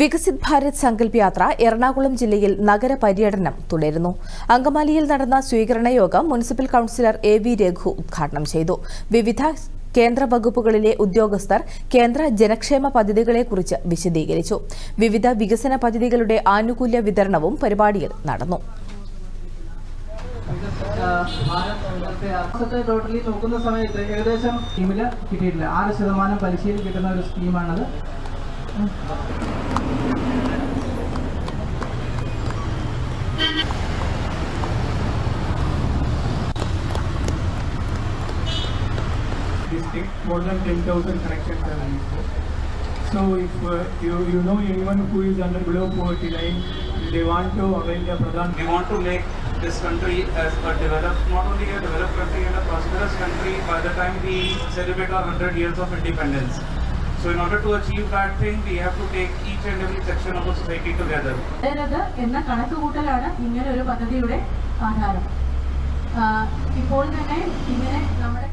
വികസിത് ഭാരത് സങ്കല്പ് യാത്ര എറണാകുളം ജില്ലയിൽ നഗര പര്യടനം തുടരുന്നു. അങ്കമാലിയിൽ നടന്ന സ്വീകരണ യോഗം municipal councillor A V Raghu ഉദ്ഘാടനം ചെയ്തു. വിവിധ കേന്ദ്ര വകുപ്പുകളിലെ ഉദ്യോഗസ്ഥർ കേന്ദ്ര ജനക്ഷേമ പദ്ധതികളെക്കുറിച്ച് വിശദീകരിച്ചു. വിവിധ വികസന പദ്ധതികളുടെ ആനുകൂല്യ വിതരണവും പരിപാടിയിൽ നടന്നു. ഭാരത് ടോട്ടലി നോക്കുന്ന സമയത്ത് ഏകദേശം സ്കീമിൽ കിട്ടിയിട്ടില്ല. ആറ് ശതമാനം പലിശയിൽ കിട്ടുന്ന ഒരു സ്കീമാണത്. More than 10,000 connections are. So if uh, you, you know anyone who is under below poverty line, they want to avail the Pradhan. We want to make this country as a developed, not only a developed country and a prosperous country by the time we celebrate our 100 years of independence. So in order to achieve that thing, we have to take each and every section of the society together. എന്ന കണക്കുകൂട്ടലാണ് ഇങ്ങനെ ഒരു പദ്ധതിയുടെ ആധാരം ഇപ്പോൾ തന്നെ ഇങ്ങനെ നമ്മുടെ